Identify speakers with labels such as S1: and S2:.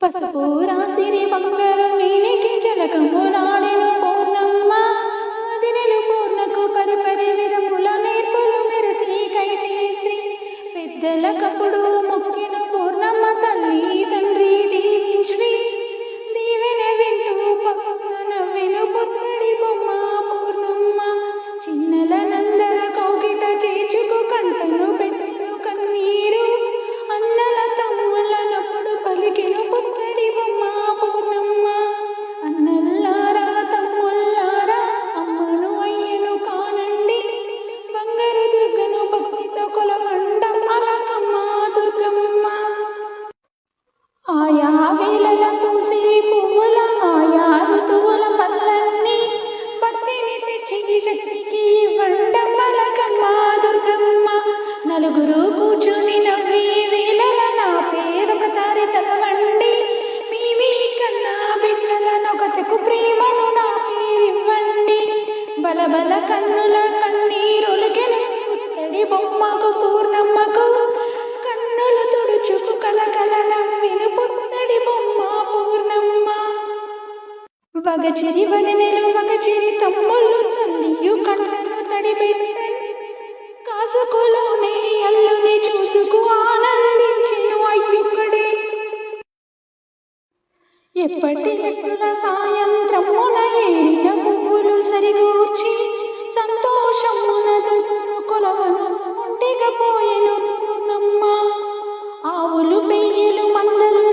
S1: పసుపు రాసిరి బంగారం వీనికి జలకము నాడెను కొలవండం అలకమ్మ దుర్గమ్మ ఆయా వేళల పూసే పువ్వుల ఆయా ఋతువుల పళ్ళన్నీ భక్తిని తెచ్చి శక్తికి ఇవ్వండం మలకమ్మ దుర్గమ్మ నలుగురు కూర్చుని నవ్వి వేళల నా పేరొకసారి తలవండి. మీ మీ కన్నా బిడ్డలనొకతకు ప్రేమను నా పేరివ్వండి. బల కన్నుల వగచిరి వదనెలు వగచిరి తమ్ముళ్ళు తల్లియు కళ్ళను తడిపెట్టెను కాసుకులోనే అల్లుని చూసుకు ఆనందించెను అయ్యుక్కడే ఎప్పటి ఎట్టుల సాయంత్రమున ఏరిన పువ్వులు సరిగూర్చి సంతోషమున దుర్గను కొలవను ఒంటిగా పూర్ణమ్మ. ఆవులు పెయ్యలు మందలు